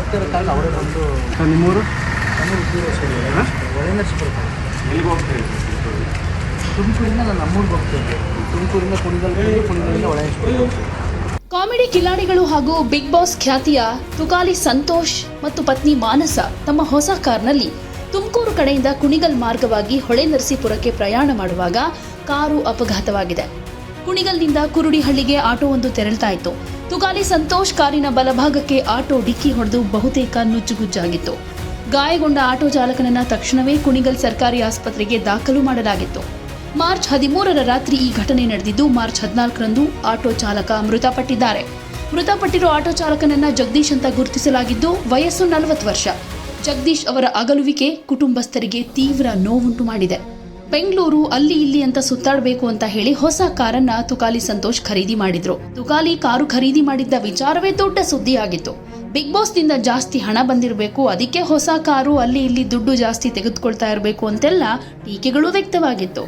ಹೋಗ್ತಿರೋ ಕಾರಣ ಅವರೇ ಬಂದು ಸರ್ ನಿಮ್ಮೂರು? ಎಲ್ಲಿಗೆ ತುಮಕೂರಿಂದ ನಾನು ನಮ್ಮೂರಿಗೆ ತುಮಕೂರಿಂದ ಕುಣಿಗಲ್ ಕುಣಿಗಲಿಂದ ಕಾಮಿಡಿ ಕಿಲಾಡಿಗಳು ಹಾಗೂ ಬಿಗ್ ಬಾಸ್ ಖ್ಯಾತಿಯ ತುಕಾಲಿ ಸಂತೋಷ್ ಮತ್ತು ಪತ್ನಿ ಮಾನಸ ತಮ್ಮ ಹೊಸ ಕಾರ್ನಲ್ಲಿ ತುಮಕೂರು ಕಡೆಯಿಂದ ಕುಣಿಗಲ್ ಮಾರ್ಗವಾಗಿ ಹೊಳೆ ನರಸೀಪುರಕ್ಕೆ ಪ್ರಯಾಣ ಮಾಡುವಾಗ ಕಾರು ಅಪಘಾತವಾಗಿದೆ. ಕುಣಿಗಲ್ನಿಂದ ಕುರುಡಿಹಳ್ಳಿಗೆ ಆಟೋವೊಂದು ತೆರಳ್ತಾ ಇತ್ತು. ತುಕಾಲಿ ಸಂತೋಷ್ ಕಾರಿನ ಬಲಭಾಗಕ್ಕೆ ಆಟೋ ಡಿಕ್ಕಿ ಹೊಡೆದು ಬಹುತೇಕ ನುಜ್ಜುಗುಜ್ಜಾಗಿತ್ತು ಗಾಯಗೊಂಡ ಆಟೋ ಚಾಲಕನನ್ನ ತಕ್ಷಣವೇ ಕುಣಿಗಲ್ ಸರ್ಕಾರಿ ಆಸ್ಪತ್ರೆಗೆ ದಾಖಲು ಮಾಡಲಾಗಿತ್ತು. ಮಾರ್ಚ್ ಹದಿಮೂರರ ರಾತ್ರಿ ಈ ಘಟನೆ ನಡೆದಿದ್ದು, ಮಾರ್ಚ್ ಹದಿನಾಲ್ಕರಂದು ಆಟೋ ಚಾಲಕ ಮೃತಪಟ್ಟಿದ್ದಾರೆ. ಮೃತಪಟ್ಟಿರೋ ಆಟೋ ಚಾಲಕನನ್ನ ಜಗದೀಶ್ ಅಂತ ಗುರುತಿಸಲಾಗಿದ್ದು, ವಯಸ್ಸು ನಲವತ್ತು ವರ್ಷ. ಜಗದೀಶ್ ಅವರ ಅಗಲುವಿಕೆ ಕುಟುಂಬಸ್ಥರಿಗೆ ತೀವ್ರ ನೋವುಂಟು ಮಾಡಿದೆ. ಬೆಂಗಳೂರು ಅಲ್ಲಿ ಇಲ್ಲಿ ಅಂತ ಸುತ್ತಾಡಬೇಕು ಅಂತ ಹೇಳಿ ಹೊಸ ಕಾರನ್ನ ತುಕಾಲಿ ಸಂತೋಷ್ ಖರೀದಿ ಮಾಡಿದ್ರು. ತುಕಾಲಿ ಕಾರು ಖರೀದಿ ಮಾಡಿದ್ದ ವಿಚಾರವೇ ದೊಡ್ಡ ಸುದ್ದಿಯಾಗಿತ್ತು. ಬಿಗ್ ಬಾಸ್ನಿಂದ ಜಾಸ್ತಿ ಹಣ ಬಂದಿರಬೇಕು, ಅದಕ್ಕೆ ಹೊಸ ಕಾರು ಅಲ್ಲಿ ಇಲ್ಲಿ ದುಡ್ಡು ಜಾಸ್ತಿ ತೆಗೆದುಕೊಳ್ತಾ ಇರಬೇಕು ಅಂತೆಲ್ಲ ಟೀಕೆಗಳು ವ್ಯಕ್ತವಾಗಿತ್ತು.